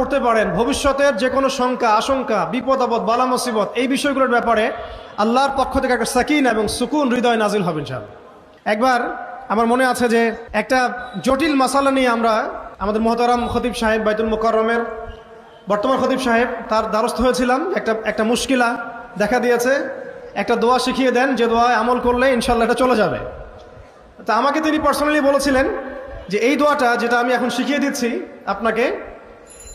পড়তে পারেন। ভবিষ্যতের যে কোনো শঙ্কা, আশঙ্কা, বিপদ, আপদ, বালা, মুসিবত, এই বিষয়গুলোর ব্যাপারে আল্লাহর পক্ষ থেকে একটা সাকিন এবং সুকুন হৃদয় নাজিল হবে ইনশাআল্লাহ। একবার আমার মনে আছে যে একটা জটিল মাসালা নিয়ে আমরা আমাদের মহতারাম খতিব সাহেব বাইতুল মোকাররমের, বর্তমান খতিব সাহেব তার দ্বারস্থ হয়েছিলাম। একটা একটা মুশকিলা দেখা দিয়েছে। একটা দোয়া শিখিয়ে দেন, যে দোয়ায় আমল করলে ইনশাল্লাহ এটা চলে যাবে। তা আমাকে তিনি পার্সোনালি বলেছিলেন যে এই দোয়াটা যেটা আমি এখন শিখিয়ে দিচ্ছি আপনাকে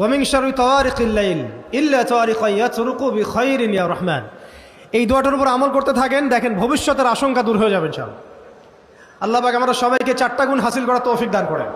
ওয়ামিং শারুই তোয়ারিক ইল্লাইল ইল্লা তোয়ারিক ইয়াতরুকু বি খৈরিন ইয়া রহমান এই দোয়াটার উপর আমল করতে থাকেন, দেখেন ভবিষ্যতের আশঙ্কা দূর হয়ে যাবেন ইনশাআল্লাহ। আল্লাহ পাক আমরা সবাইকে চারটা গুণ হাসিল করার তৌফিক দান করেন।